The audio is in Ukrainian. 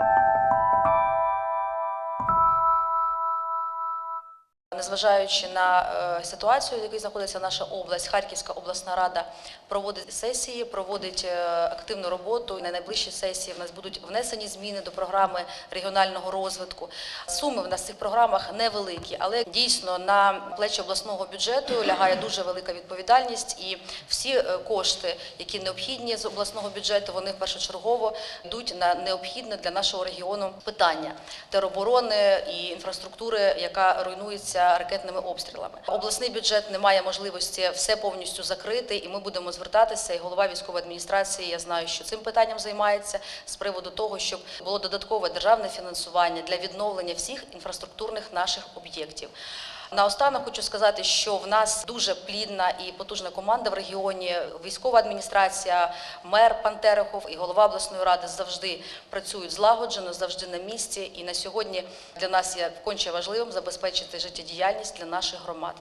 Thank you. Незважаючи на е, ситуацію, в якій знаходиться наша область, Харківська обласна рада проводить сесії, проводить е, активну роботу. На найближчій сесії в нас будуть внесені зміни до програми регіонального розвитку. Суми в нас в цих програмах невеликі, але дійсно на плечі обласного бюджету лягає дуже велика відповідальність, і всі е, кошти, які необхідні з обласного бюджету, вони першочергово йдуть на необхідне для нашого регіону питання тероборони і інфраструктури, яка руйнується ракетними обстрілами. Обласний бюджет не має можливості все повністю закрити, і ми будемо звертатися. І голова військової адміністрації я знаю, що цим питанням займається з приводу того, щоб було додаткове державне фінансування для відновлення всіх інфраструктурних наших об'єктів. Наостанок хочу сказати, що в нас дуже плідна і потужна команда в регіоні. Військова адміністрація, мер пан Терехов і голова обласної ради завжди працюють злагоджено, завжди на місці. І на сьогодні для нас є конче важливим забезпечити життєдіяльність для наших громад.